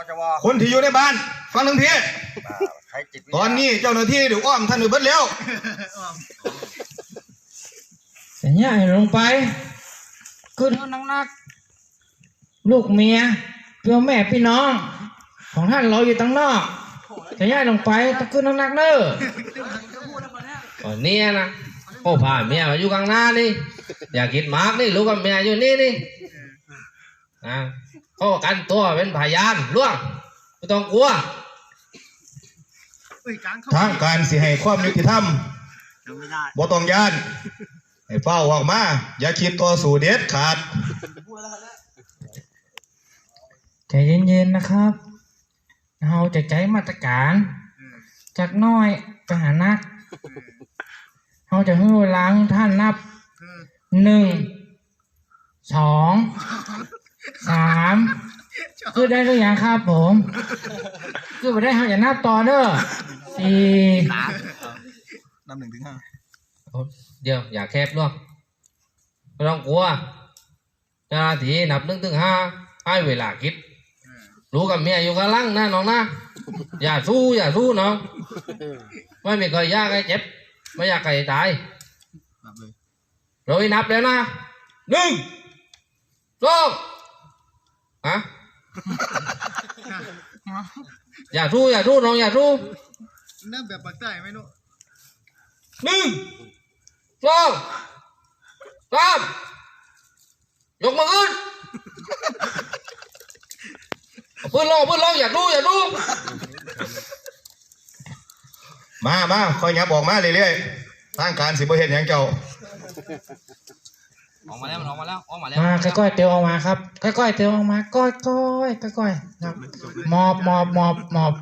ปจวคนที่อยู่ในบ้าน ฟังทั้งพี่ใช้จิตวิญตญาณอนนี้เจ้าหน้าที่เดี๋ยวอ้อมท่านอยู่เบิดแล้วสัญญาให้ลงไปขึ้นนักนักๆลูกเมียพี่แม่พี่น้อง ของท่านเราอยู่ตั้งนอกสัญญาลงไปต้องขึ้นนักนักๆเน้อตอนนี้นะโอ้พาเมียมาอยู่ข้างหน้านี่ อย่าคิดมากนี่ลูกกับเมียอยู่นี่นี่ นะเขากันตัวเป็นพยานล่วงไม่ต้องกลัวทางการสิให้ความยุติธรรมไม่ได้บ่ต้องย่านให้เฝ้าออกมา อย่าคิดตัวสู่เด็ดขาดใจเย็นๆนะครับเราจะใจมาตรการจากน้อยไปหานักเราจะให้เวลาให้ท่านนับหนึ่งสอง สามคือได้หรือยังครับผม คือไปได้เราจะนับต่อเด้อสี่นำหนึ่งถึงห้าเดี๋ยวอย่าแคบล่วงไม่ต้องกลัวเจ้าหน้าที่นับหนึ่งถึงห้าให้เวลาคิดลูกกับเมียอยู่ข้างหล่างนะน้องนะ อย่าสู้อย่าสู้น้อง ไม่มีใครอยากให้เจ็บ ไม่อยากให้ตายนับเล ย rồi nạp lên na ngưng vô hả giả ru giả ru rồi giả ru นั่นแบบปักใต้ไหมนุ ngưng vô làm dục mà ơn bươn lo bươn lo giả ru giả ru มามาคอยยับออกมาเรื่อยๆทางการสิบ่เห็นอย่างเจ้า ออกมาแล้วมันออกมาแล้วออกมาแล้วมาค่อยๆเตียวออกมาครับค่อยๆเตียวออกมาก้อยๆค่อยๆครับหมอบหมอบหมอบหมอบ